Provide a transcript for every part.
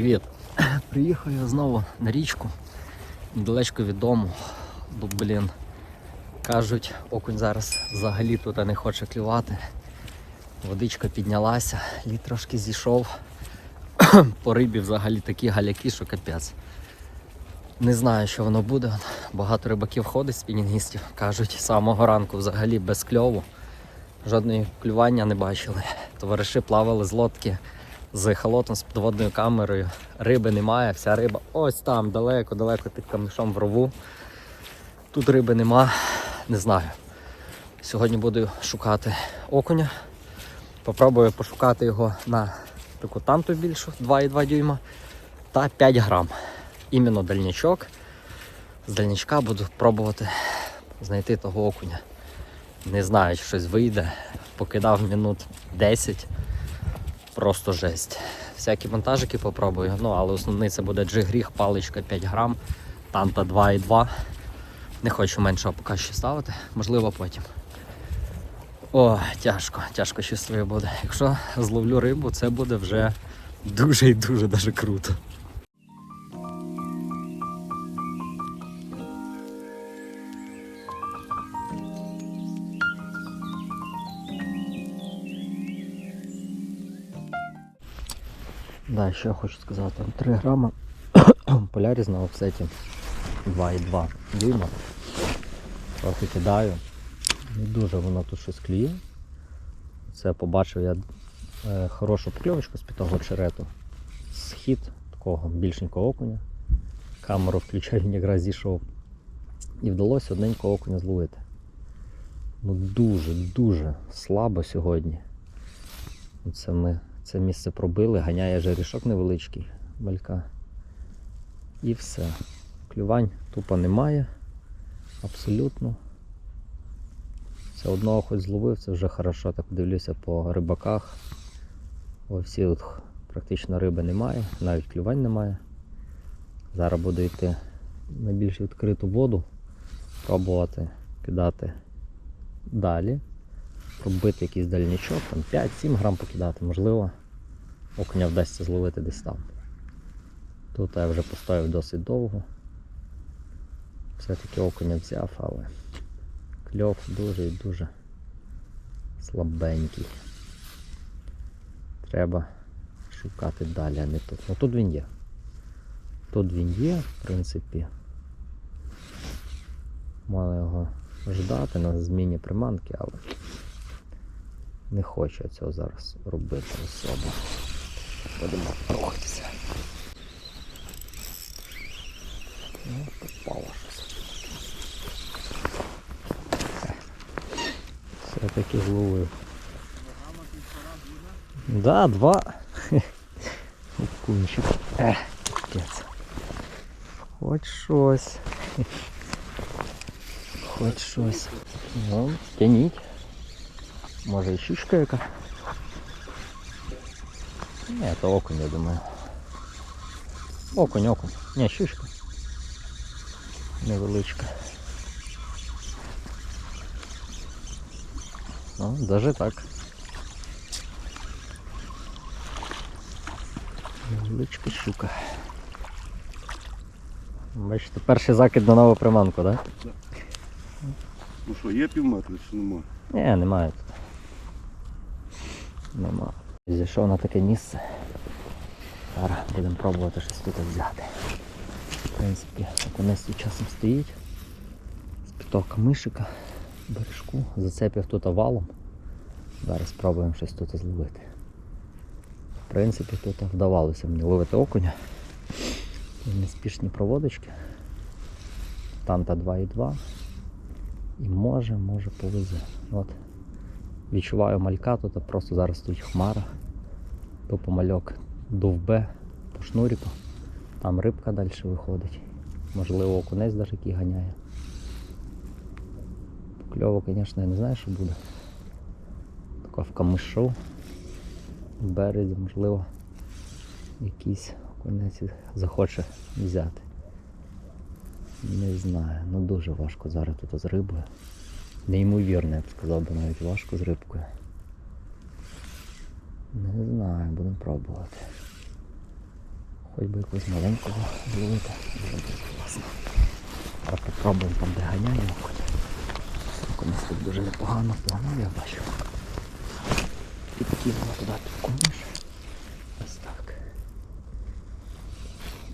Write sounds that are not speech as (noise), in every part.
Привіт! Приїхав я знову на річку, недалечко від дому. Бо, блін, кажуть, окунь зараз взагалі тут не хоче клювати. Водичка піднялася, лід трошки зійшов. (coughs) По рибі взагалі такі галяки, що капець. Не знаю, що воно буде. Багато рибаків ходить спінінгістів. Кажуть, з самого ранку взагалі без кльову. Жодної клювання не бачили. Товариші плавали з лодки з халотом, з підводною камерою. Риби немає, вся риба ось там, далеко-далеко під камішом в рову. Тут риби нема, не знаю. Сьогодні буду шукати окуня. Попробую пошукати його на таку танту більшу 2,2 дюйма та 5 грам. Іменно дальнячок. З дальнячка буду пробувати знайти того окуня. Не знаю, чи щось вийде. Покидав минут 10. Просто жесть. Всякі монтажики попробую. Ну, але основний це буде джигріх, паличка 5 грам, танта 2,2. Не хочу меншого поки що ставити, можливо потім. О, тяжко, тяжко чувствую буде. Якщо зловлю рибу, це буде вже дуже і дуже даже круто. Да, ще хочу сказати, 3 грама (coughs) поляріз на офсеті 2,2 дюйма. Трохи кидаю. Не дуже воно тут щось клює. Це побачив я е, хорошу покльовочку з того черету. Схід такого більшенького окуня. Камеру включаю, він якраз зійшов. І вдалося одненького окуня зловити. Ну дуже-дуже слабо сьогодні. Це ми це місце пробили, ганяє жерішок невеличкий, малька. І все. Клювань тупо немає. Абсолютно. Це одного хоч зловив, це вже хорошо. Так дивлюся по рибаках. Ось всі тут практично риби немає, навіть клювань немає. Зараз буду йти на більш відкриту воду, пробувати кидати далі, пробити якийсь дальнячок, там 5-7 грам покидати, можливо, окуня вдасться зловити десь там. Тут я вже постояв досить довго. Все-таки окуня взяв, але кльов дуже і дуже слабенький. Треба шукати далі, а не тут. Ну тут він є. Тут він є, в принципі. Мали його ждати на зміні приманки, але не хочу я цього зараз робити особо. Будемо рухатися. Ну, попало щось. Все-таки зловив. Да, два. (laughs) Окунчик. Ех, капець. Хоч щось. Хоч щось. Ну, тяніть. Може і щучка яка. Ні, то окунь, я думаю. Окунь, окунь. Ні, щучка. Невеличка. Ну, даже так. Невеличка щука. Бачите, перший закид на нову приманку, так? Да? Ну що, є півметра чи нема? Ні, немає тут. Нема. Зійшов на таке місце. Зараз будемо пробувати щось тут взяти. В принципі, окунець тут часом стоїть. З піток мишика, бережку, зацепив тут валом. Зараз спробуємо щось тут зловити. В принципі, тут вдавалося мені ловити окуня. Неспішні проводочки. Танта 2,2. І може, може повезе. От. Відчуваю малька, тут просто зараз стоїть хмара. Тупо мальок довбе по шнуріку. Там рибка далі виходить. Можливо, окунець навіть який ганяє. Кльово, звісно, я не знаю, що буде. Така в камишу. В березі, можливо, якийсь окунець захоче взяти. Не знаю, ну дуже важко зараз тут з рибою. Неймовірно, я б сказав би навіть важко з рибкою. Не знаю, будемо пробувати. Хоч би якусь маленьку зловити, вже буде класно. Зараз попробуємо там, де ганяє окунь. Комусь тут дуже непогано планує, я бачу. Підкинула туди підкониш. Ось так.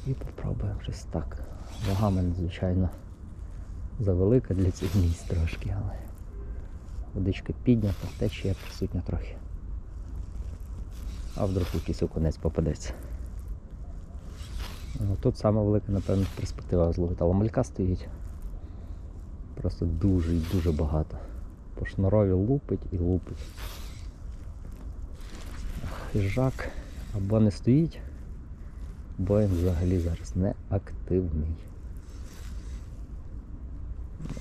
І попробуємо щось так. Вага мене, звичайно, завелика для цих місць трошки, але водичка піднята, течія присутня трохи. А вдруг якийсь окунець попадеться. Ну, Тут саме велика, напевно, перспектива зловити, але малька стоїть. Просто дуже і дуже багато. По шнурові лупить і лупить. Хижак або не стоїть, або він взагалі зараз не активний.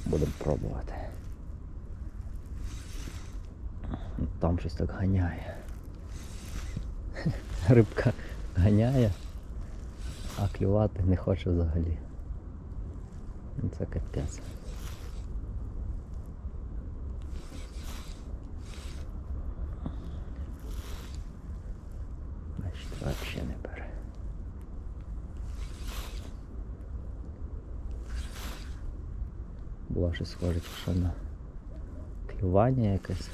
Будемо пробувати. Ну, Там щось так ганяє. (laughs) Рибка ганяє, а клювати не хоче взагалі. Ну, Це капець. Значить, взагалі не бере. Було щось схоже, що на клювання якесь.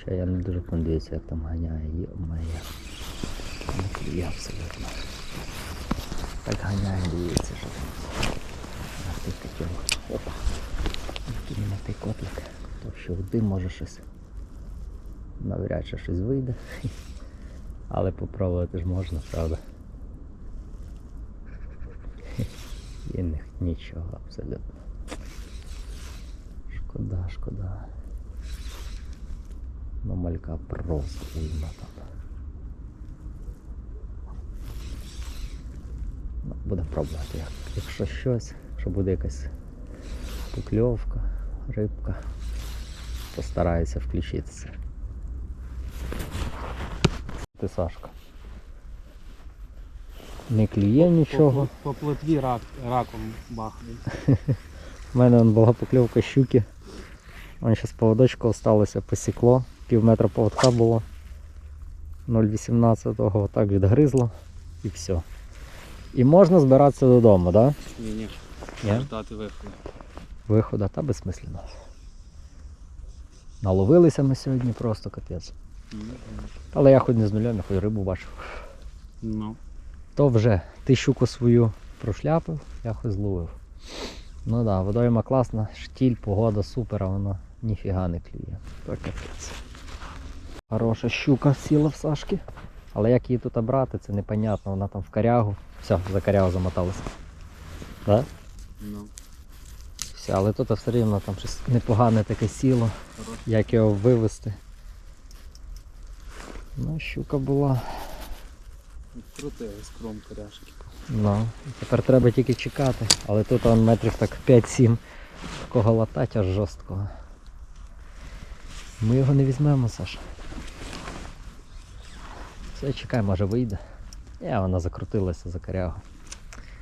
Ще я не дуже подивився, як там ганяє. Йо-моє. Не абсолютно. Так ганяє, дивіться, що там. Ах ти котел. Опа. Той котлик. То що води може щось. Навряд чи щось вийде. (laughs) Але попробувати ж можна, правда. (laughs) І них нічого абсолютно. Шкода, шкода. Ну, малька просто уйма там. Ну, будемо пробувати. Якщо щось, що буде якась покльовка, рибка, постараюся включитися. Ти Сашка. Не клює нічого. По, по плотві рак, раком бахає. (laughs) У мене вон була покльовка щуки. Вон зараз поводочку осталося, посікло. Пів метра поводка було. 0,18 отак відгризло і все. І можна збиратися додому, так? Да? Ні, ні. Ждати виходу. Виходу, та безсмислено. Наловилися ми сьогодні просто капець. Але я хоч не з нульом, я хоч рибу бачив. Ну. То вже ти щуку свою прошляпив, я хоч зловив. Ну так, да, водойма класна, штіль, погода супер, а воно ніфіга не клює. То капець. Хороша щука сіла в Сашки. Але як її тут брати, це непонятно. Вона там в корягу. Все, за корягу замоталася. Так? Ну. Все, але тут все рівно там щось непогане таке сіло. Хорош. Як його вивезти. Ну, щука була. Крути скром коряшки. Ну, тепер треба тільки чекати. Але тут он метрів так 5-7 такого латать аж жорсткого. Ми його не візьмемо, Саш. Все, чекай, може вийде. Ні, вона закрутилася за корягу.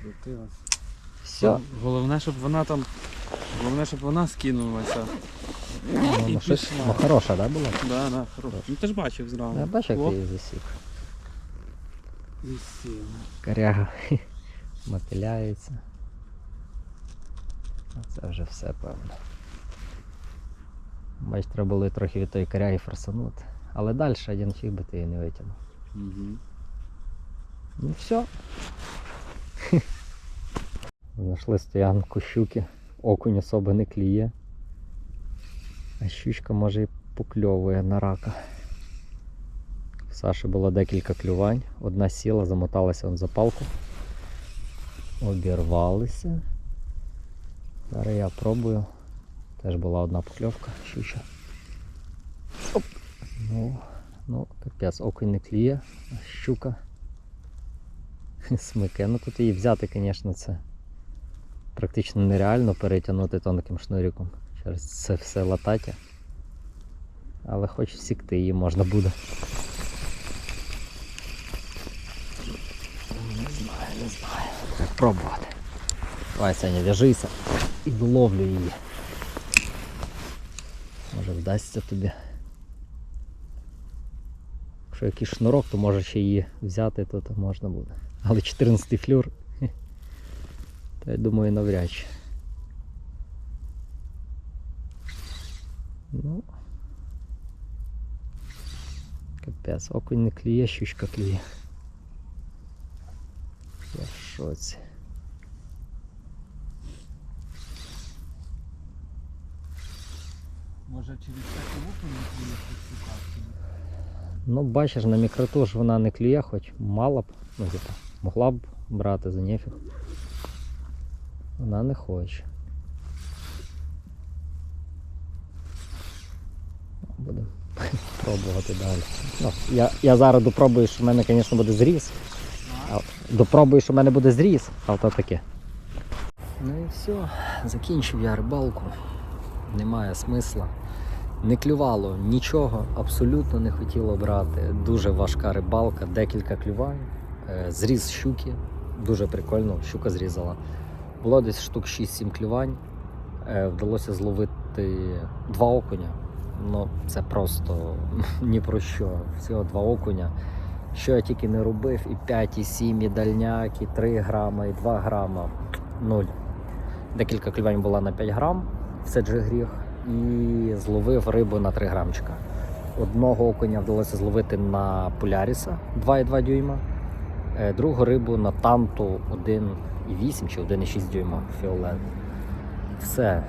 Крутилась. Все, Головне, щоб вона там. Головне, щоб вона скинулася. ну, і ну, щось, пішла. ну, хороша, да, була? Да, да, хорош. Ну ти ж бачив зразу. Я бачу, як О, ти її засік. і. Коряга (laughs) мотиляється. А Це вже все певно. Бач, треба було трохи від тої коряги форсанути. Але далі один фіг би ти її не витягнув. Угу. Ну все. (laughs) Знайшли стоянку щуки. Окунь особо не кліє. А щучка може і покльовує на рака. В Саші було декілька клювань. Одна сіла, замоталася он за палку. Обірвалися. Зараз я пробую. Теж була одна покльовка, щуча. Оп. Ну, ну, капець, окунь не кліє, щука. Смике. Ну тут її взяти, звісно, це практично нереально перетягнути тонким шнуриком через це все латаття. Але хоч всікти її можна буде. Не знаю, не знаю. Як пробувати. Давай, Саня, в'яжися і виловлю її. Може вдасться тобі. Якщо якийсь шнурок, то може ще її взяти, то, то можна буде. Але 14 флюр. (laughs) То я думаю, навряд чи. Ну. Капець, окунь не клює, щучка клює. Я в. Може через таку лупу не клює Ну, бачиш, на мікроту ж вона не клює, хоч мала б, ну, типа, могла б брати за нефіг. Вона не хоче. Ну, Будемо (laughs) пробувати далі. Ну, я, я зараз допробую, що в мене, звісно, буде зріз. Допробую, що в мене буде зріз, а то таке. Ну і все, закінчив я рибалку. Немає смисла. Не клювало нічого, абсолютно не хотіло брати. Дуже важка рибалка, декілька клювань. Е, Зріз щуки, дуже прикольно, щука зрізала. Було десь штук 6-7 клювань. Е, Вдалося зловити два окуня. Ну, це просто (laughs) ні про що. Всього два окуня. Що я тільки не робив, і 5, і 7, і дальняк, і 3 грама, і 2 грама. Нуль. Декілька клювань була на 5 грам, це же гріх і зловив рибу на 3 грамчика. Одного окуня вдалося зловити на поляріса 2,2 дюйма, е, другу рибу на танту 1,8 чи 1,6 дюйма фіолет. Все,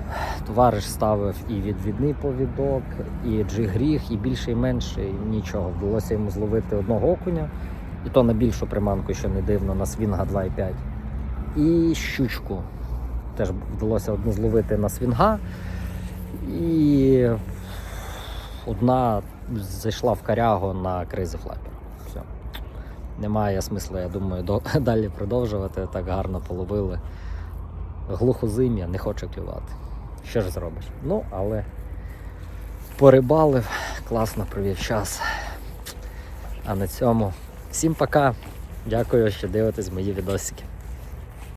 товариш ставив і відвідний повідок, і джигріх, і більше, і менше, і нічого. Вдалося йому зловити одного окуня, і то на більшу приманку, що не дивно, на свінга 2,5. І щучку. Теж вдалося одну зловити на свінга. І одна зайшла в корягу на Crazy Flapper. Все. Немає смисла, я думаю, (laughs) далі продовжувати. Так гарно половили. Глухозим'я не хоче клювати. Що ж зробиш? Ну, але порибалив, класно провів час. А на цьому всім пока. Дякую, що дивитесь мої відосики.